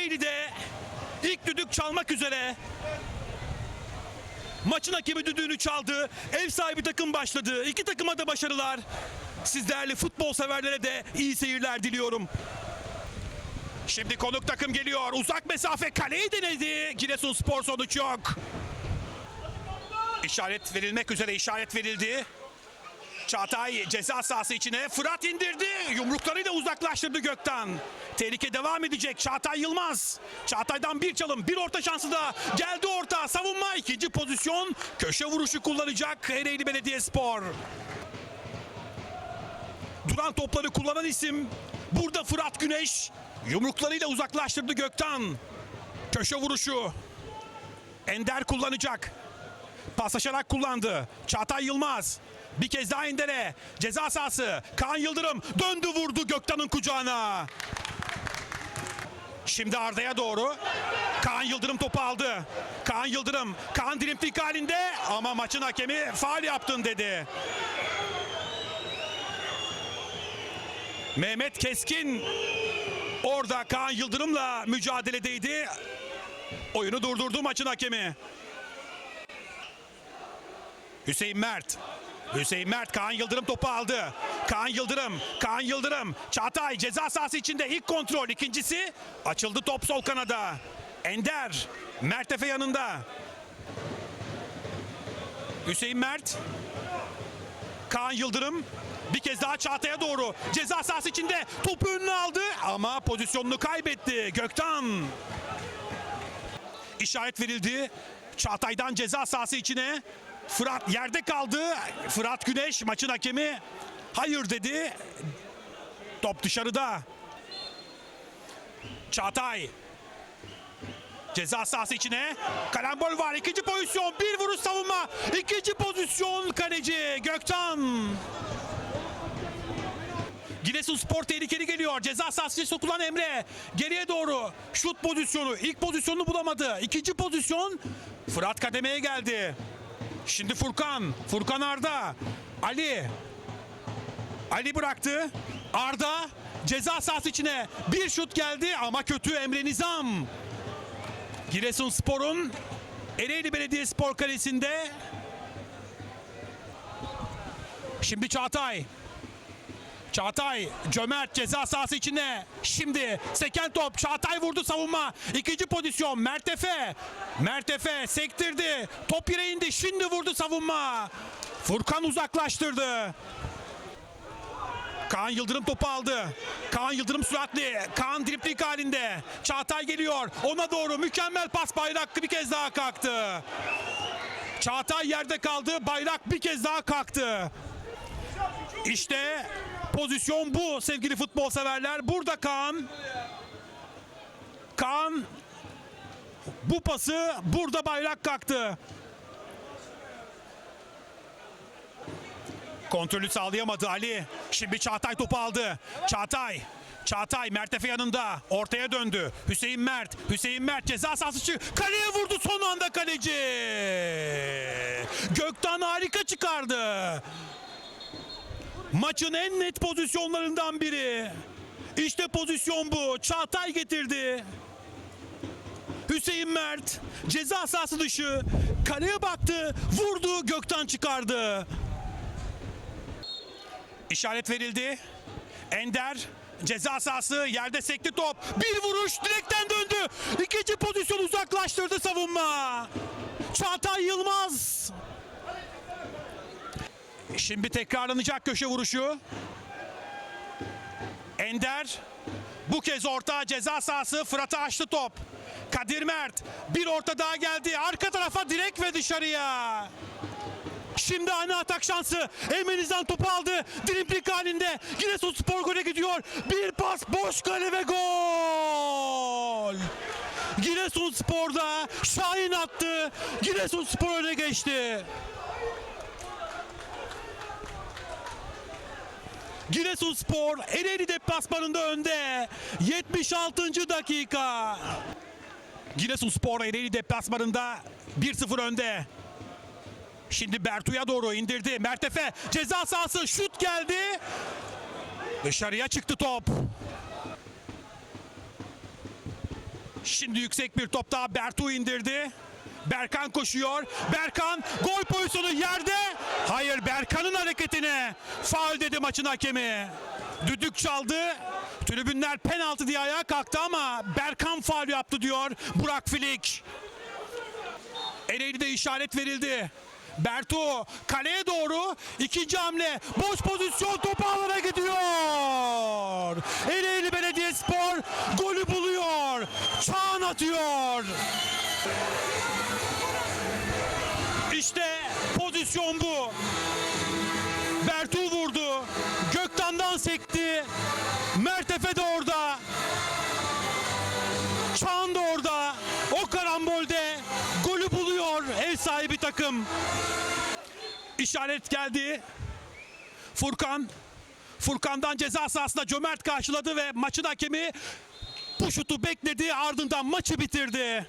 Ereğli'de ilk düdük çalmak üzere. Maçın hakemi düdüğünü çaldı. Ev sahibi takım başladı. İki takıma da başarılar. Siz değerli futbol severlere de iyi seyirler diliyorum. Şimdi konuk takım geliyor. Uzak mesafe kaleyi denedi. Giresunspor sonuç yok. İşaret verilmek üzere işaret verildi. Çağatay ceza sahası içine Fırat indirdi. Yumruklarıyla uzaklaştırdı Gökten. Tehlike devam edecek. Çağatay Yılmaz. Çağatay'dan bir çalım, bir orta şansı da geldi orta. Savunma ikinci pozisyon. Köşe vuruşu kullanacak Ereğli Belediyespor. Duran topları kullanan isim burada Fırat Güneş. Yumruklarıyla uzaklaştırdı Gökten. Köşe vuruşu. Ender kullanacak. Paslaşarak kullandı. Çağatay Yılmaz. Bir kez daha Ender'e. Ceza sahası. Kaan Yıldırım döndü vurdu Göktan'ın kucağına. Şimdi Arda'ya doğru. Kaan Yıldırım topu aldı. Kaan Yıldırım. Kaan driplik halinde ama maçın hakemi faal yaptın dedi. Mehmet Keskin orada Kaan Yıldırım'la mücadeledeydi. Oyunu durdurdu maçın hakemi. Hüseyin Mert. Hüseyin Mert Kaan Yıldırım topu aldı. Kaan Yıldırım, Kaan Yıldırım. Çağatay ceza sahası içinde ilk kontrol. ikincisi açıldı top sol kanada. Ender, Mert Efe yanında. Hüseyin Mert. Kaan Yıldırım bir kez daha Çağatay'a doğru ceza sahası içinde topu önüne aldı ama pozisyonunu kaybetti Gökten. İşaret verildi. Çağatay'dan ceza sahası içine. Fırat yerde kaldı. Fırat Güneş maçın hakemi hayır dedi. Top dışarıda. Çağatay. Ceza sahası içine. Karambol var. ikinci pozisyon. Bir vuruş savunma. İkinci pozisyon kaleci Gökten. Giresun Spor tehlikeli geliyor. Ceza sahasına sokulan Emre. Geriye doğru. Şut pozisyonu. İlk pozisyonunu bulamadı. İkinci pozisyon. Fırat kademeye geldi. Şimdi Furkan. Furkan Arda. Ali. Ali bıraktı. Arda ceza sahası içine bir şut geldi ama kötü Emre Nizam. Giresunspor'un Ereğli Belediyespor Kalesi'nde Şimdi Çağatay. Çağatay cömert ceza sahası içine. Şimdi seken top Çağatay vurdu savunma. İkinci pozisyon Mert Efe. Mert Efe sektirdi. Top yere indi. Şimdi vurdu savunma. Furkan uzaklaştırdı. Kaan Yıldırım topu aldı. Kaan Yıldırım süratli. Kaan driplik halinde. Çağatay geliyor. Ona doğru mükemmel pas bayrak bir kez daha kalktı. Çağatay yerde kaldı. Bayrak bir kez daha kalktı. İşte pozisyon bu sevgili futbol severler. Burada Kaan. Kaan bu pası burada bayrak kalktı. Kontrolü sağlayamadı Ali. Şimdi Çağatay topu aldı. Çağatay. Çağatay Mert Efe yanında. Ortaya döndü. Hüseyin Mert. Hüseyin Mert ceza sahası çık. Kaleye vurdu son anda kaleci. Gökten harika çıkardı. Maçın en net pozisyonlarından biri. İşte pozisyon bu. Çağatay getirdi. Hüseyin Mert ceza sahası dışı kaleye baktı, vurdu, gökten çıkardı. İşaret verildi. Ender ceza sahası yerde sekti top. Bir vuruş direkten döndü. İkinci pozisyon uzaklaştırdı savunma. Çağatay Yılmaz. Şimdi tekrarlanacak köşe vuruşu. Ender bu kez orta ceza sahası Fırat'a açtı top. Kadir Mert bir orta daha geldi. Arka tarafa direk ve dışarıya. Şimdi ana atak şansı. Emenizan topu aldı. Driplik halinde. Giresun Spor gole gidiyor. Bir pas boş kale ve gol. Giresun Spor'da Şahin attı. Giresun Spor öne geçti. Giresunspor Ereğli deplasmanında önde. 76. dakika. Giresunspor Ereğli deplasmanında 1-0 önde. Şimdi Bertu'ya doğru indirdi. Mertefe ceza sahası şut geldi. Dışarıya çıktı top. Şimdi yüksek bir top daha Bertu indirdi. Berkan koşuyor. Berkan gol pozisyonu yerde. Hayır Berkan'ın hareketine faul dedi maçın hakemi. Düdük çaldı. Tribünler penaltı diye ayağa kalktı ama Berkan faul yaptı diyor Burak Filik. Ereğli'de işaret verildi. Bertu kaleye doğru ikinci hamle boş pozisyon topu alana gidiyor. Ereğli Belediyespor golü buluyor. Çağan atıyor. İşte pozisyon bu. Bertu vurdu. Göktan'dan sekti. Mert Efe de orada. Çağan da orada. O karambolde golü buluyor ev sahibi takım. İşaret geldi. Furkan. Furkan'dan ceza sahasında Cömert karşıladı ve maçın hakemi bu şutu bekledi ardından maçı bitirdi.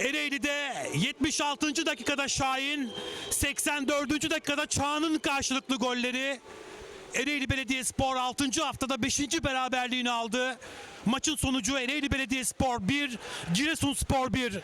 Ereğli'de 76. dakikada Şahin, 84. dakikada Çağan'ın karşılıklı golleri. Ereğli Belediyespor 6. haftada 5. beraberliğini aldı. Maçın sonucu Ereğli Belediyespor 1, Giresunspor 1.